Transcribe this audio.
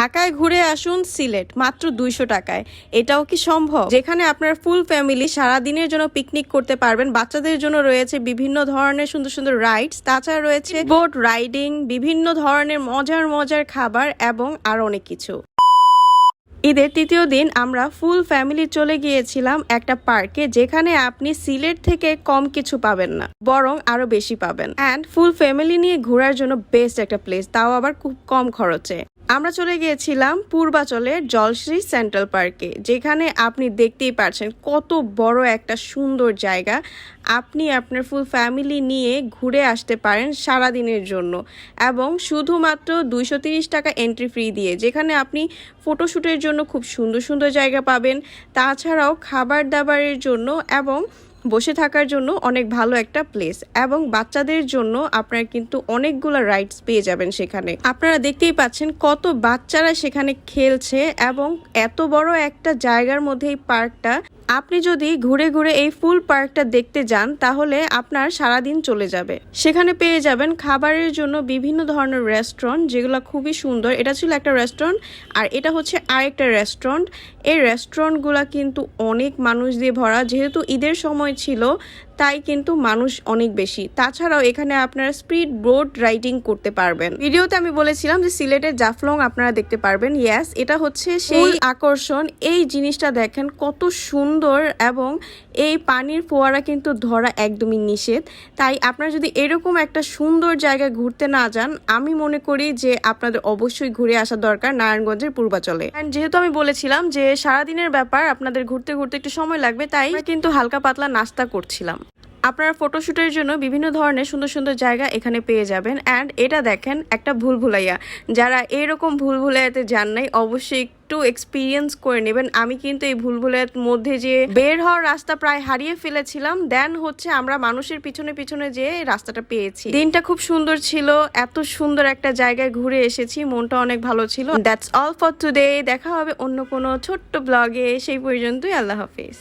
ঢাকায় ঘুরে আসুন সিলেট, মাত্র দুইশো টাকায়। এটাও কি সম্ভব? যেখানে আপনার ফুল ফ্যামিলি সারা দিনের জন্য পিকনিক করতে পারবেন, বাচ্চাদের জন্য রয়েছে বিভিন্ন ধরনের সুন্দর সুন্দর রাইডস তাছাড়া রয়েছে বোট রাইডিং বিভিন্ন ধরনের মজার মজার খাবার এবং আরও অনেক কিছু। ঈদের তৃতীয় দিন আমরা ফুল ফ্যামিলি চলে গিয়েছিলাম একটা পার্কে, যেখানে আপনি সিলেট থেকে কম কিছু পাবেন না, বরং আরও বেশি পাবেন। অ্যান্ড ফুল ফ্যামিলি নিয়ে ঘোরার জন্য বেস্ট একটা প্লেস তাও আবার খুব কম খরচে। আমরা চলে গিয়েছিলাম পূর্বাচলের জলশ্রী সেন্ট্রাল পার্কে, যেখানে আপনি দেখতেই পারছেন কত বড় একটা সুন্দর জায়গা। আপনি আপনার ফুল ফ্যামিলি নিয়ে ঘুরে আসতে পারেন সারা দিনের জন্য এবং শুধুমাত্র দুইশো টাকা এন্ট্রি ফ্রি দিয়ে, যেখানে আপনি ফটোশ্যুটের জন্য খুব সুন্দর সুন্দর জায়গা পাবেন। তাছাড়াও খাবার দাবারের জন্য এবং বসে থাকার জন্য অনেক ভালো একটা প্লেস এবং বাচ্চাদের জন্য আপনারা কিন্তু অনেকগুলো রাইডস পেয়ে যাবেন সেখানে। আপনারা দেখতেই পাচ্ছেন কত বাচ্চারা সেখানে খেলছে এবং এত বড় একটা জায়গার মধ্যে এই পার্কটা আপনি যদি ঘুরে ঘুরে এই ফুল পার্কটা দেখতে যান, তাহলে আপনার সারাদিন চলে যাবে। সেখানে পেয়ে যাবেন খাবারের জন্য বিভিন্ন ধরনের রেস্টুরেন্ট যেগুলো খুবই সুন্দর। এটা ছিল একটা রেস্টুরেন্ট আর এটা হচ্ছে আরেকটা রেস্টুরেন্ট এই রেস্টুরেন্টগুলো কিন্তু অনেক মানুষ দিয়ে ভরা। যেহেতু ঈদের সময় ছিল তাই কিন্তু মানুষ অনেক বেশি। তাছাড়াও এখানে আপনারা স্পিড বোট রাইডিং করতে পারবেন। ভিডিওতে আমি বলেছিলাম যে সিলেটের জাফলং আপনারা দেখতে পারবেন। ইয়াস এটা হচ্ছে সেই আকর্ষণ। এই জিনিসটা দেখেন কত সুন্দর এবং এই পানির ফোয়ারা কিন্তু ধরা একদমই নিষেধ। তাই আপনারা যদি এরকম একটা সুন্দর জায়গায় ঘুরতে না যান আমি মনে করি যে আপনাদের অবশ্যই ঘুরে আসা দরকার নারায়ণগঞ্জের পূর্বাচলে। যেহেতু আমি বলেছিলাম যে সারাদিনের ব্যাপার আপনাদের ঘুরতে ঘুরতে একটু সময় লাগবে তাই কিন্তু হালকা পাতলা নাস্তা করছিলাম। আপনারা ফটোশ্যুটের জন্য বিভিন্ন ধরনের সুন্দর সুন্দর জায়গা এখানে পেয়ে যাবেন। অ্যান্ড এটা দেখেন, একটা ভুল ভুলাইয়া যারা এরকম ভুল ভুলাইয়াতে যান নাই, অবশ্যই একটু এক্সপিরিয়েন্স করে নেবেন। আমি কিন্তু এই ভুল ভুলাইয়ার মধ্যে যে বের হওয়ার রাস্তা প্রায় হারিয়ে ফেলেছিলাম দেন হচ্ছে আমরা মানুষের পিছনে পিছনে যে রাস্তাটা পেয়েছি। দিনটা খুব সুন্দর ছিল, এত সুন্দর একটা জায়গায় ঘুরে এসেছি, মনটা অনেক ভালো ছিল। দ্যাটস অল ফর টুডে দেখা হবে অন্য কোনো ছোট্ট ব্লগে সেই পর্যন্তই, আল্লাহ হাফিজ।